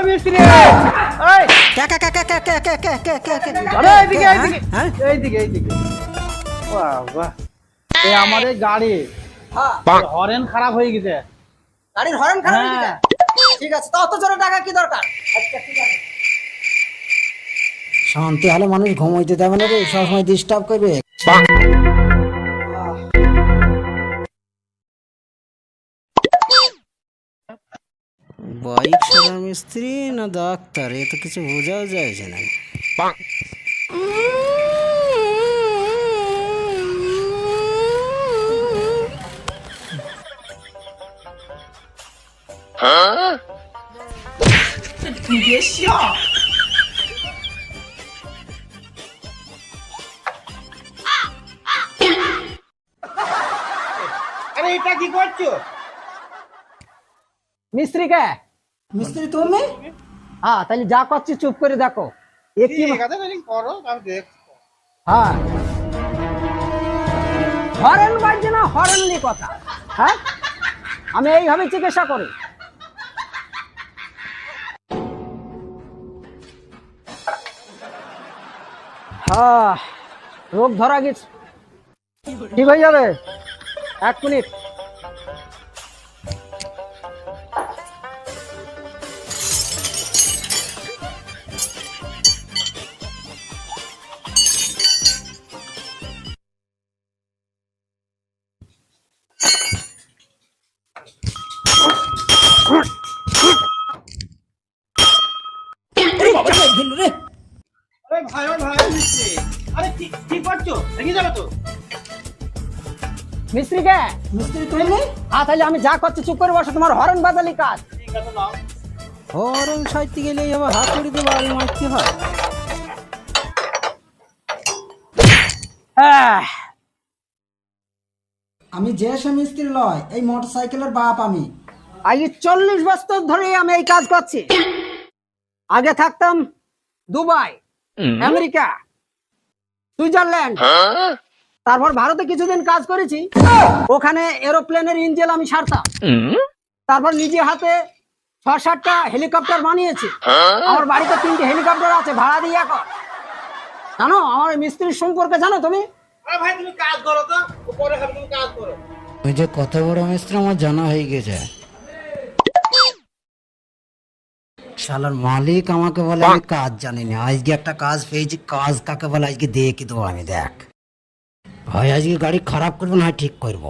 ওই মিস্ত্রি এই কে কে কে কে কে কে কে কে কে কে কে আরে এইদিকে হ্যাঁ? এইদিকে হ্যাঁ? এইদিকে এইদিকে বাহ বাহ এই আমার এই গাড়ি হ্যাঁ হরেন খারাপ হয়ে গেছে গাড়ির হর্ন খারাপ হয়ে হ্যাঁ। গেছে? ঠিক আছে তো অত জোরে টাকা কি দরকার আচ্ছা ঠিক আছে শান্তি হলে মানুষ ঘুমাইতে দেবে না রে সবসময় ডিস্টার্ব করবে মিস্ত্রি না ডাক্তার এ তো কিছু বোঝাও যাচ্ছে না। আরে এটা কি করছ? মিস্ত্রি কে? মিস্ত্রি তুমি? হ্যাঁ তাহলে যা করছি চুপ করে দেখো। এ কি ঠিক আছে করো হ্যাঁ। হরেন বাজছে না হরেন নি কথা হ্যাঁ? আমি এইভাবে চিকিৎসা করি। হ্যাঁ রোগ ধরা গেছে। ঠিক হয়ে যাবে? এক মিনিট। ভাই ভাই আরে কি কি করছ? যাবে তো। মিস্ত্রি কে? মিস্ত্রি তুমি? হ্যাঁ তাহলে আমি যা করছি চুপ করে বসো তোমার হরেন বাজালি কাজ। ঠিক আছে নাও। হরন সাইতে গেলে আবার হাত করে দিয়ে বাড়ি মারতে হয়। আমি যে সে মিস্ত্রি লয় এই মোটরসাইকেলের বাপ আমি। আজ চল্লিশ বছর ধরে আমি এই কাজ করছি। আগে থাকতাম দুবাই আমেরিকা সুইজারল্যান্ড। তারপর ভারতে কিছুদিন কাজ করেছি। ওখানে এরোপ্লেনের ইঞ্জেল আমি সারতাম। তারপর নিজে হাতে ছ সাতটা হেলিকপ্টার বানিয়েছি। আমার বাড়িতে তিনটে হেলিকপ্টার আছে ভাড়া দিয়ে এখন। জানো আমার মিস্ত্রির সম্পর্কে জানো তুমি? ভাই তুমি কাজ করো তো। পরে কাজ করো। ওই যে কত বড় মিস্ত্রি আমার জানা হয়ে গেছে। শালার মালিক আমাকে বলে আমি কাজ জানি না আজকে একটা কাজ পেয়েছি কাজ কাকে বলে আজকে দেখে দেবো আমি দেখ। ভাই আজকে গাড়ি খারাপ করব না ঠিক করব।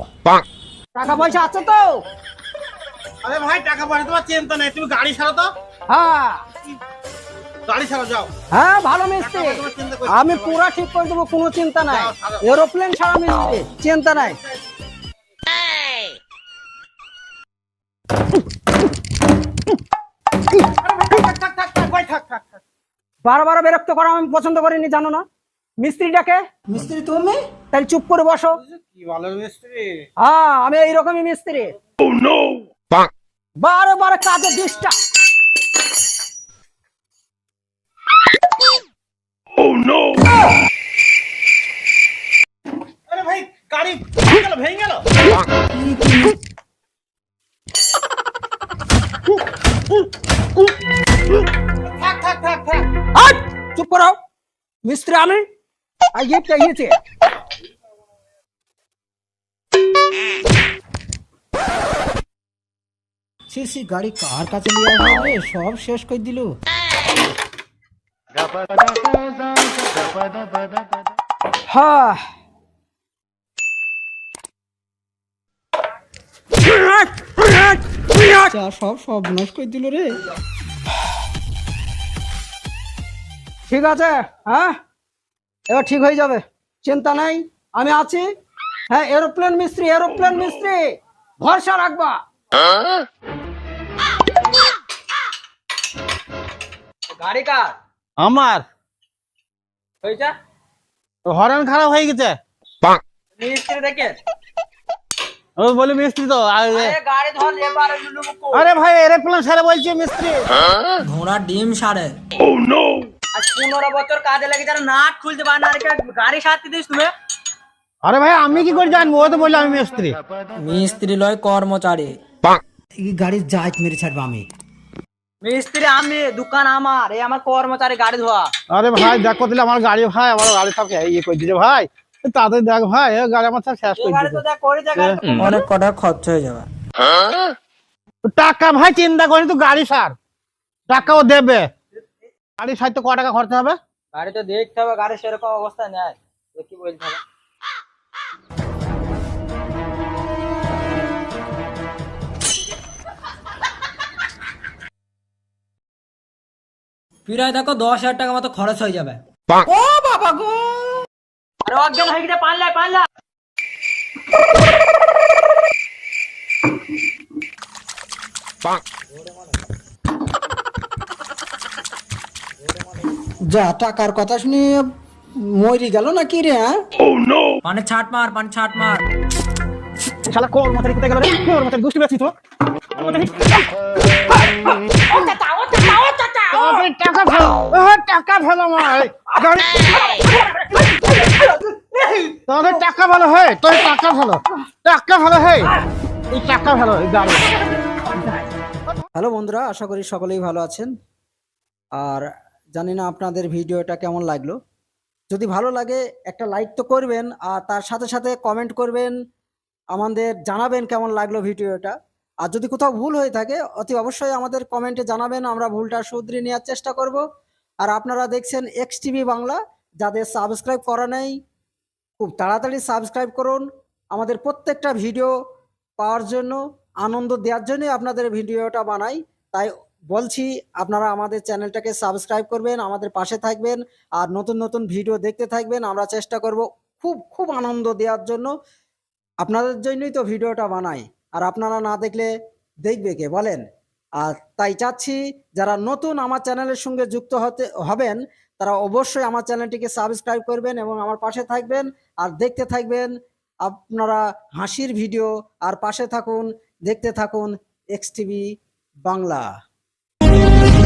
টাকা পয়সা আছে তো? আরে ভাই টাকা পয়সা তোমার চিন্তা নেই তুমি গাড়ি সারো তো। হ্যাঁ। গাড়ি সারো যাও। হ্যাঁ ভালো মিস্ত্রি। আমি। পুরা ঠিক করে দেবো কোনো চিন্তা নাই। এরোপ্লেন ছাড়া মিস্ত্রি চিন্তা নাই। বারবার বিরক্ত করা আমি পছন্দ করিনি জানো না। মিস্ত্রিটাকে? মিস্ত্রি তুমি? তাহলে চুপ করে বসো। কি ভালো মিস্ত্রি? হ্যাঁ আমি এইরকমই মিস্ত্রি। বারে বারে কাজে ডিস্টার্ব। আরে ভাই গাড়ি ভেঙে গেল মিস্ত্রি আমি আর ये चाहिए সি সি গাড়ি কার কাছে নিয়ে আসবে রে? সব শেষ করে দিল হ্যাঁ চা সব সব নষ্ট করে দিল রে ঠিক আছে হ্যাঁ? এবার ঠিক হয়ে যাবে। চিন্তা নাই আমি আছি। হ্যাঁ এরোপ্লেন মিস্ত্রি এরোপ্লেন মিস্ত্রি ভরসা রাখবা। গাড়ি কার? আমার। হয়েছে? হরেন খারাপ হয়ে গেছে। মিস্ত্রি ও বলি মিস্ত্রি তো আর- গাড়ি ধর এবারে লুলু আরে ভাই এরোপ্লেন সারে বলছে মিস্ত্রি। ঘোড়া ডিম সারে। আজ পনেরো বছর কাজে লাগে যারা নাট খুলতে পারে না আর কে গাড়ি সারতে দিস তুমি? আরে ভাই আমি কি করে জানব? ও তো বলল আমি মিস্ত্রি। মিস্ত্রি লয় কর্মচারী। এই গাড়ির জাত মেরে ছাড়বো আমি। মিস্ত্রি আমি দোকান আমার এই আমার কর্মচারী গাড়ি ধোয়া। আরে ভাই দেখো দিলে আমার গাড়ি ভাই আমার গাড়ি সব ইয়ে করে ভাই। তাদের দেখ ভাই গাড়ি আমার সব শেষ করে করে অনেক কটা খরচ হয়ে যাবে। টাকা ভাই চিন্তা করিস তো গাড়ি সার। টাকাও দেবে। গাড়ি সার তো ক টাকা খরচা হবে? গাড়ি তো দেখতে হবে গাড়ি সেরকম অবস্থা নেই। কি বলতে হবে? প্রায় দেখো দশ হাজার টাকা মতো খরচ হয়ে যাবে। ও বাবা গো! আরে অজ্ঞান হয়ে গেছে পানলা পানলা যা টাকার কথা শুনে মরি গেল না কি রে মানে ছাট মার মানে ছাট মার। শালা কোর মাথায় কোথায় গেল রে? কোর মাথায় গুষ্টি বেশি তো। টাকা ফেলো ও টাকা ফেলো মাই গাড়ি তোদের টাকা ভালো হে তোর টাকা ভালো। টাকা ভালো হে এই টাকা ভালো গাড়ি হ্যালো বন্ধুরা আশা করি সকলেই ভালো আছেন। আর জানি না আপনাদের ভিডিওটা কেমন লাগল। যদি ভালো লাগে, একটা লাইক তো করবেন, আর তার সাথে সাথে কমেন্ট করবেন, আমাদের জানাবেন কেমন লাগল ভিডিওটা। আর যদি কোথাও ভুল হয়ে থাকে, অতি অবশ্যই আমাদের কমেন্টে জানাবেন, আমরা ভুলটা শুধরে নেওয়ার চেষ্টা করব। আর আপনারা দেখছেন এক্স টিভি বাংলা, যাদের সাবস্ক্রাইব করা নেই, খুব তাড়াতাড়ি সাবস্ক্রাইব করুন। আমাদের প্রত্যেকটা ভিডিও পাওয়ার জন্য, আনন্দ দেওয়ার জন্যই আপনাদের ভিডিওটা বানাই। তাই বলছি, আপনারা আমাদের চ্যানেলটাকে সাবস্ক্রাইব করবেন, আমাদের পাশে থাকবেন আর নতুন নতুন ভিডিও দেখতে থাকবেন। আমরা চেষ্টা করব খুব খুব আনন্দ দেওয়ার জন্য। আপনাদের জন্যই তো ভিডিওটা বানাই, আর আপনারা না দেখলে দেখবে কে? বলেন। আর তাই চাচ্ছি, যারা নতুন আমার চ্যানেলের সঙ্গে যুক্ত হতে, হবেন, তারা অবশ্যই আমার চ্যানেলটিকে সাবস্ক্রাইব করবেন এবং আমার পাশে থাকবেন আর দেখতে থাকবেন। আপনারা হাসির ভিডিও আর পাশে থাকুন, দেখতে থাকুন এক্স বাংলা। Thank you.